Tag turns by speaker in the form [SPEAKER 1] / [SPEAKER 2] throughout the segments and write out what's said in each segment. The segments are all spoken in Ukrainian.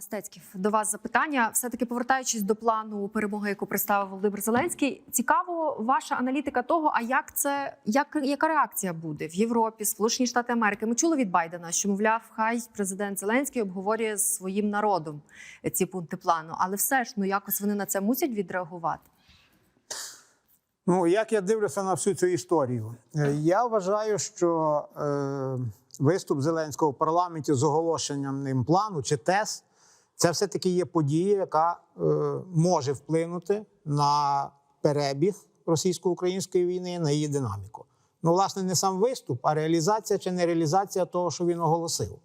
[SPEAKER 1] Стецьків, до вас запитання. Все таки повертаючись до плану перемоги, яку представив Володимир Зеленський. Цікаво ваша аналітика того, а як це як яка реакція буде в Європі, Сполучені Штати Америки? Ми чули від Байдена, що мовляв, хай президент Зеленський обговорює своїм народом ці пункти плану, але все ж ну якось вони на це мусять відреагувати.
[SPEAKER 2] Ну, як я дивлюся на всю цю історію, Е, я вважаю, що е, виступ Зеленського в парламенті з оголошенням ним плану чи ТЕС це все-таки є подія, яка е, може вплинути на перебіг російсько-української війни, на її динаміку. Ну, власне, не сам виступ, а реалізація чи не реалізація того, що він оголосив.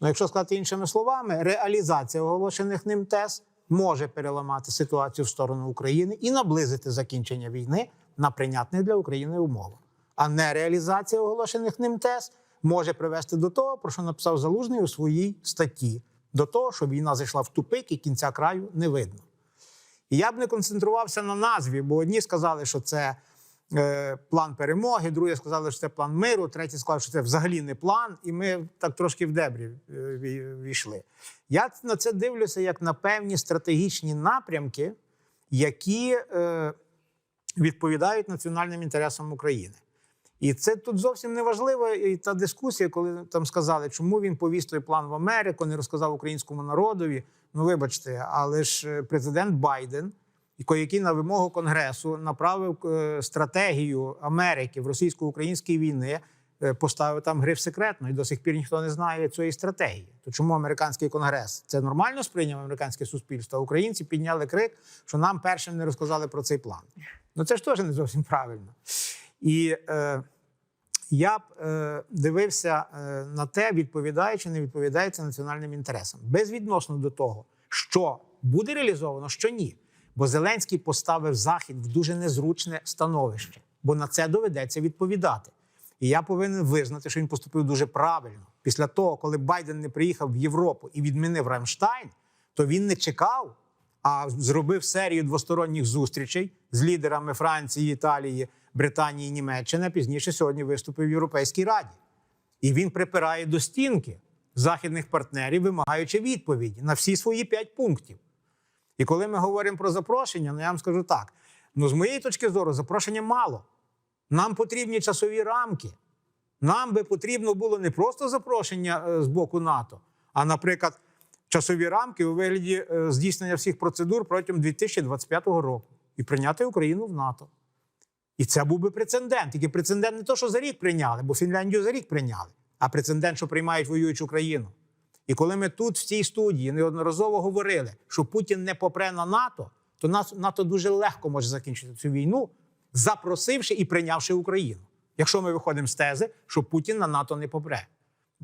[SPEAKER 2] Ну, якщо сказати іншими словами, реалізація оголошених ним тез може переламати ситуацію в сторону України і наблизити закінчення війни на прийнятних для України умовах. А нереалізація оголошених ним тез може привести до того, про що написав Залужний у своїй статті, до того, що війна зайшла в тупик і кінця краю не видно. І я б не концентрувався на назві, бо одні сказали, що це е, план перемоги, другі сказали, що це план миру, треті сказали, що це взагалі не план, і ми так трошки в дебрі е, війшли. Я на це дивлюся як на певні стратегічні напрямки, які е, відповідають національним інтересам України. І це тут зовсім не важлива і та дискусія, коли там сказали, чому він повіз той план в Америку, не розказав українському народові. Ну, вибачте, але ж е, президент Байден, який на вимогу Конгресу направив е, стратегію Америки в російсько-українській війни, е, поставив там гриф секретно, і до сих пір ніхто не знає цієї стратегії. То чому американський конгрес це нормально сприйняв американське суспільство? Українці підняли крик, що нам першим не розказали про цей план. Ну це ж теж не зовсім правильно. І е, я б е, дивився е, на те, відповідає чи не відповідає це національним інтересам, безвідносно до того, що буде реалізовано, що ні. Бо Зеленський поставив Захід в дуже незручне становище, бо на це доведеться відповідати. І я повинен визнати, що він поступив дуже правильно. Після того, коли Байден не приїхав в Європу і відмінив Рамштайн, то він не чекав, а зробив серію двосторонніх зустрічей з лідерами Франції, Італії, Британії, Німеччини. а Пізніше сьогодні виступив в Європейській Раді. І він припирає до стінки західних партнерів, вимагаючи відповіді на всі свої п'ять пунктів. І коли ми говоримо про запрошення, ну я вам скажу так: ну, з моєї точки зору, запрошення мало. Нам потрібні часові рамки. Нам би потрібно було не просто запрошення е, з боку НАТО, а, наприклад, часові рамки у вигляді е, здійснення всіх процедур протягом 2025 року і прийняти Україну в НАТО. І це був би прецедент. Тільки прецедент не то, що за рік прийняли, бо Фінляндію за рік прийняли, а прецедент, що приймають воюючу країну. І коли ми тут, в цій студії, неодноразово говорили, що Путін не попре на НАТО, то НАТО дуже легко може закінчити цю війну, запросивши і прийнявши Україну. Якщо ми виходимо з тези, що Путін на НАТО не попре.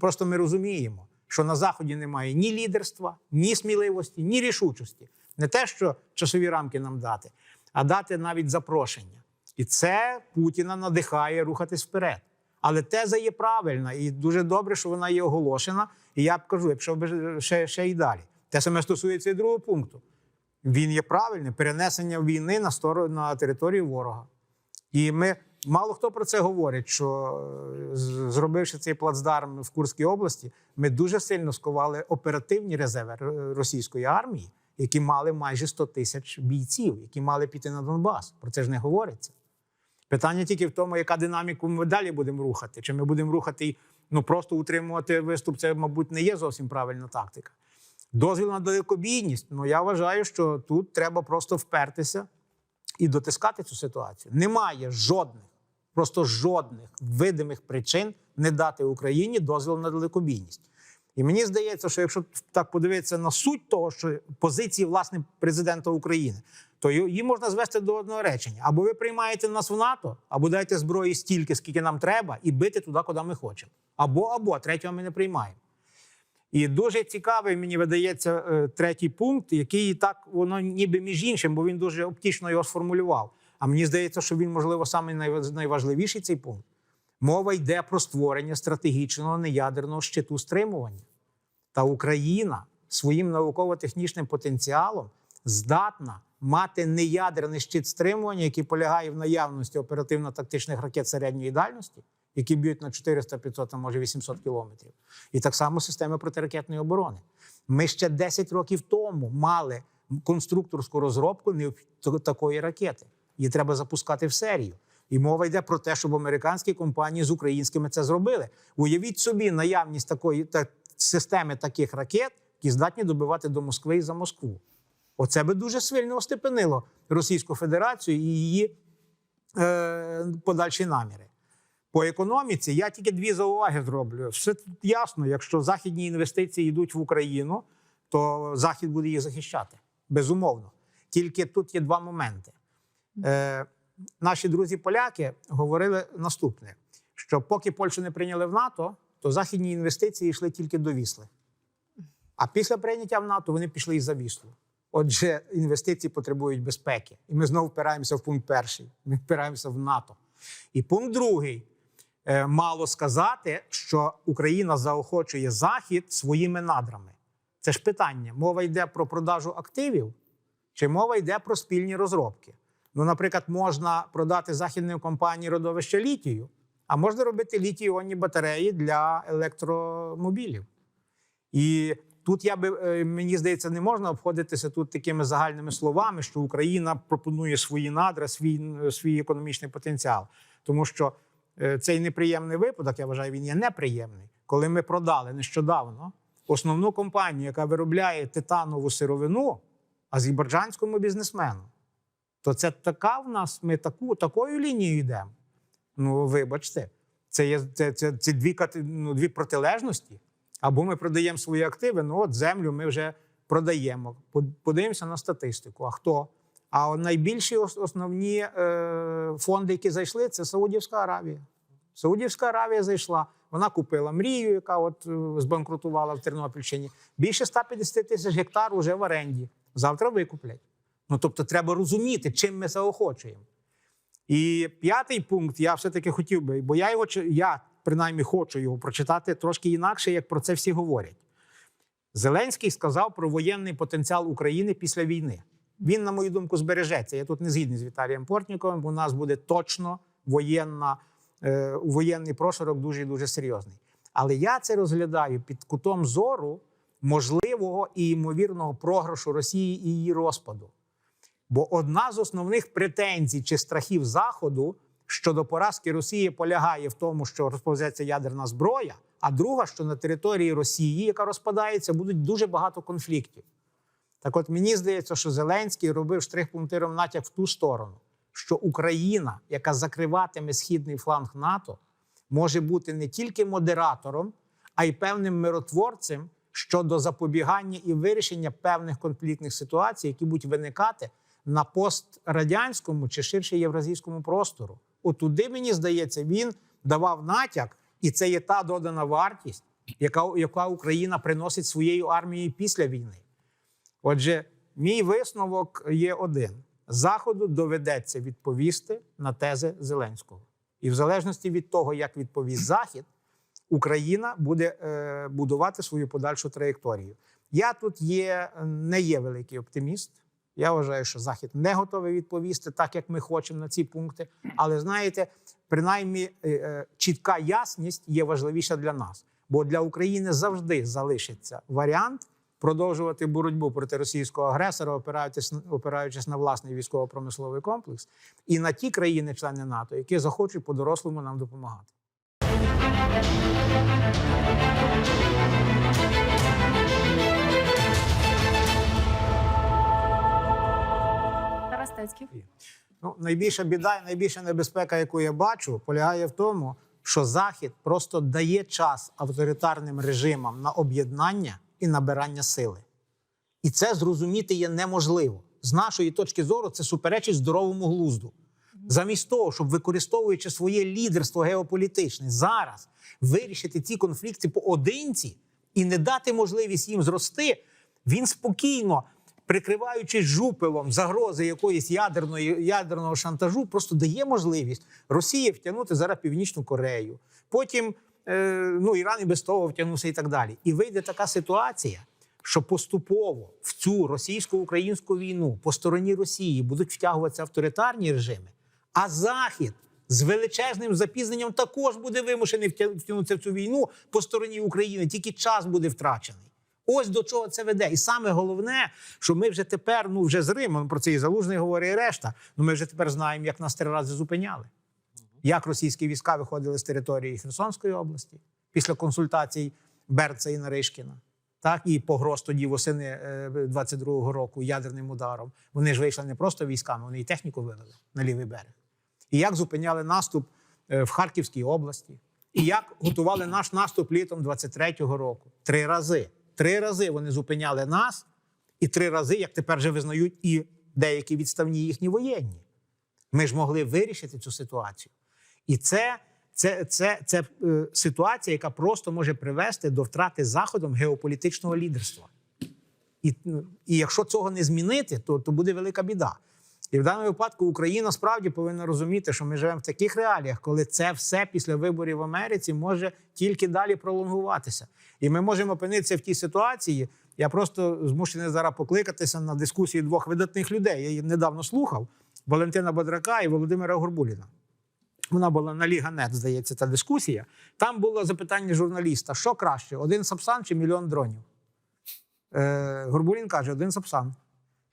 [SPEAKER 2] Просто ми розуміємо, що на Заході немає ні лідерства, ні сміливості, ні рішучості. Не те, що часові рамки нам дати, а дати навіть запрошення. І це Путіна надихає рухатись вперед. Але теза є правильна, і дуже добре, що вона є оголошена. І я б кажу, якщо б ще, ще й далі. Те саме стосується і другого пункту. Він є правильним перенесення війни на сторону на територію ворога. І ми мало хто про це говорить, що е, зробивши цей плацдарм в Курській області, ми дуже сильно сковали оперативні резерви російської армії, які мали майже 100 тисяч бійців, які мали піти на Донбас. Про це ж не говориться. Питання тільки в тому, яка динаміку ми далі будемо рухати. Чи ми будемо рухати ну просто утримувати виступ, це, мабуть, не є зовсім правильна тактика. Дозвіл на далекобійність. Ну я вважаю, що тут треба просто впертися і дотискати цю ситуацію. Немає жодних, просто жодних видимих причин не дати Україні дозвіл на далекобійність. І мені здається, що якщо так подивитися на суть того, що позиції власне президента України, то її можна звести до одного речення: або ви приймаєте нас в НАТО, або дайте зброї стільки, скільки нам треба, і бити туди, куди ми хочемо. Або або третього ми не приймаємо. І дуже цікавий мені видається е, третій пункт, який так воно ніби між іншим, бо він дуже оптично його сформулював. А мені здається, що він, можливо, саме найважливіший цей пункт. Мова йде про створення стратегічного неядерного щиту стримування. Та Україна своїм науково-технічним потенціалом здатна мати неядерний щит стримування, який полягає в наявності оперативно-тактичних ракет середньої дальності, які б'ють на 400, 500, а може 800 кілометрів. І так само системи протиракетної оборони. Ми ще 10 років тому мали конструкторську розробку такої ракети. Її треба запускати в серію. І мова йде про те, щоб американські компанії з українськими це зробили. Уявіть собі наявність такої та, системи таких ракет, які здатні добивати до Москви і за Москву. Оце би дуже сильно остепенило Російську Федерацію і її е, подальші наміри. По економіці я тільки дві зауваги зроблю. Все тут ясно, якщо західні інвестиції йдуть в Україну, то Захід буде їх захищати. Безумовно. Тільки тут є два моменти. Е, наші друзі-поляки говорили наступне: що поки Польщу не прийняли в НАТО, то західні інвестиції йшли тільки до Вісли. А після прийняття в НАТО вони пішли і за Віслу. Отже, інвестиції потребують безпеки. І ми знову впираємося в пункт перший. Ми впираємося в НАТО. І пункт другий. Е, Мало сказати, що Україна заохочує Захід своїми надрами. Це ж питання. Мова йде про продажу активів, чи мова йде про спільні розробки. Ну, наприклад, можна продати західним компанії родовище літію, а можна робити літій-іонні батареї для електромобілів. І тут я би е, мені здається, не можна обходитися тут такими загальними словами, що Україна пропонує свої надра, свій, свій економічний потенціал. Тому що е, цей неприємний випадок, я вважаю, він є неприємний. Коли ми продали нещодавно основну компанію, яка виробляє титанову сировину азербайджанському бізнесмену, то це така в нас, ми таку, такою лінією йдемо. Ну, вибачте, це є це, це, це дві, ну, дві протилежності. Або ми продаємо свої активи, ну от землю ми вже продаємо. Подивимося на статистику. А хто? А найбільші основні е, фонди, які зайшли, це Саудівська Аравія. Саудівська Аравія зайшла. Вона купила мрію, яка от е, збанкрутувала в Тернопільщині. Більше 150 тисяч гектар уже в оренді. Завтра викуплять. Ну тобто, треба розуміти, чим ми заохочуємо. І п'ятий пункт я все-таки хотів би, бо я його я принаймні хочу його прочитати трошки інакше, як про це всі говорять. Зеленський сказав про воєнний потенціал України після війни. Він, на мою думку, збережеться. Я тут не згідний з Віталієм Портніковим, у нас буде точно воєнна, е, воєнний прошарок дуже і дуже серйозний. Але я це розглядаю під кутом зору можливого і ймовірного програшу Росії і її розпаду. Бо одна з основних претензій чи страхів Заходу щодо поразки Росії полягає в тому, що розповзеться ядерна зброя, а друга, що на території Росії, яка розпадається, будуть дуже багато конфліктів. Так от мені здається, що Зеленський робив штрих-пунктиром натяк в ту сторону, що Україна, яка закриватиме східний фланг НАТО, може бути не тільки модератором, а й певним миротворцем щодо запобігання і вирішення певних конфліктних ситуацій, які будуть виникати на пострадянському чи ширше євразійському простору. Отуди, мені здається, він давав натяк, і це є та додана вартість, яка, яка Україна приносить своєю армією після війни. Отже, мій висновок є один: Заходу доведеться відповісти на тези Зеленського. І в залежності від того, як відповість Захід, Україна буде е, будувати свою подальшу траєкторію. Я тут є, не є великий оптиміст. Я вважаю, що Захід не готовий відповісти так, як ми хочемо на ці пункти. Але знаєте, принаймні е, е, чітка ясність є важливіша для нас. Бо для України завжди залишиться варіант продовжувати боротьбу проти російського агресора, опираючись, опираючись на власний військово-промисловий комплекс, і на ті країни-члени НАТО, які захочуть по-дорослому нам допомагати.
[SPEAKER 1] Стецьків.
[SPEAKER 2] Ну, найбільша біда і найбільша небезпека, яку я бачу, полягає в тому, що Захід просто дає час авторитарним режимам на об'єднання і набирання сили. І це зрозуміти є неможливо. З нашої точки зору, це суперечить здоровому глузду. Замість того, щоб використовуючи своє лідерство геополітичне, зараз вирішити ці конфлікти поодинці і не дати можливість їм зрости, він спокійно, прикриваючись жупелом загрози якоїсь ядерної, ядерного шантажу, просто дає можливість Росії втягнути зараз Північну Корею. Потім е, ну, Іран і без того втягнувся і так далі. І вийде така ситуація, що поступово в цю російсько-українську війну по стороні Росії будуть втягуватися авторитарні режими, а Захід з величезним запізненням також буде вимушений втя- втягнутися в цю війну по стороні України. Тільки час буде втрачений. Ось до чого це веде. І саме головне, що ми вже тепер, ну вже з Римом, про це і Залужний говорить, і решта. Ну ми вже тепер знаємо, як нас три рази зупиняли. Як російські війська виходили з території Херсонської області після консультацій Берца і Наришкіна, так і погроз тоді восени е, 22-го року ядерним ударом. Вони ж вийшли не просто військами, вони і техніку вивели на лівий берег. І як зупиняли наступ е, в Харківській області, і як готували наш наступ літом 23-го року. Три рази. Три рази вони зупиняли нас, і три рази, як тепер вже визнають, і деякі відставні їхні воєнні. Ми ж могли вирішити цю ситуацію. І це, це, це, це е, ситуація, яка просто може привести до втрати заходом геополітичного лідерства. І, ну, і якщо цього не змінити, то, то буде велика біда. І в даному випадку Україна справді повинна розуміти, що ми живемо в таких реаліях, коли це все після виборів в Америці може тільки далі пролонгуватися. І ми можемо опинитися в тій ситуації. Я просто змушений зараз покликатися на дискусії двох видатних людей. Я їх недавно слухав: Валентина Бодрака і Володимира Горбуліна. Вона була на Ліга.нет, здається, та дискусія. Там було запитання журналіста: що краще, один сапсан чи мільйон дронів? Е, Горбулін каже, один сапсан.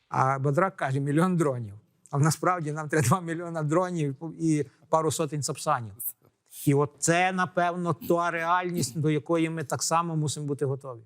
[SPEAKER 2] А Бодрак каже, мільйон дронів. А насправді нам треба 2 мільйона дронів і пару сотень сапсанів. І от це, напевно, та реальність, до якої ми так само мусимо бути готові.